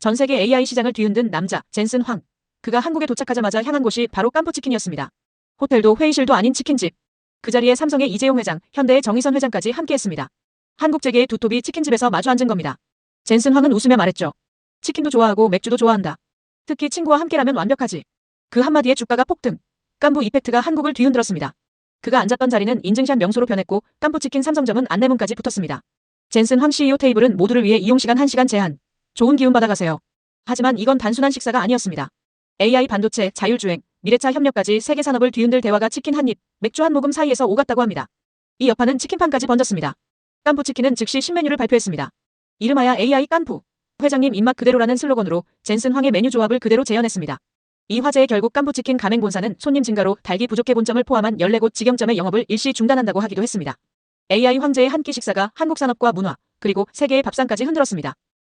전 세계 AI 시장을 뒤흔든 남자, 젠슨 황. 그가 한국에 도착하자마자 향한 곳이 바로 깜푸치킨이었습니다. 호텔도 회의실도 아닌 치킨집. 그 자리에 삼성의 이재용 회장, 현대의 정의선 회장까지 함께했습니다. 한국 재계의 두톱이 치킨집에서 마주 앉은 겁니다. 젠슨 황은 웃으며 말했죠. 치킨도 좋아하고 맥주도 좋아한다. 특히 친구와 함께라면 완벽하지. 그 한마디에 주가가 폭등. 깜부 이펙트가 한국을 뒤흔들었습니다. 그가 앉았던 자리는 인증샷 명소로 변했고 깜푸치킨 삼성점은 안내문까지 붙었습니다. 젠슨 황 CEO 테이블은 모두를 위해 이용시간 1시간 제한. 좋은 기운 받아가세요. 하지만 이건 단순한 식사가 아니었습니다. AI 반도체, 자율주행, 미래차 협력까지 세계 산업을 뒤흔들 대화가 치킨 한 입, 맥주 한 모금 사이에서 오갔다고 합니다. 이 여파는 치킨판까지 번졌습니다. 깐푸치킨은 즉시 신메뉴를 발표했습니다. 이름하여 AI 깐푸. 회장님 입맛 그대로라는 슬로건으로 젠슨 황의 메뉴 조합을 그대로 재현했습니다. 이 화제에 결국 깐푸치킨 가맹본사는 손님 증가로 달기 부족해 본점을 포함한 14곳 직영점의 영업을 일시 중단한다고 하기도 했습니다. AI 황제의 한 끼 식사가 한국 산업과 문화, 그리고 세계의 밥상까지 흔들었습니다.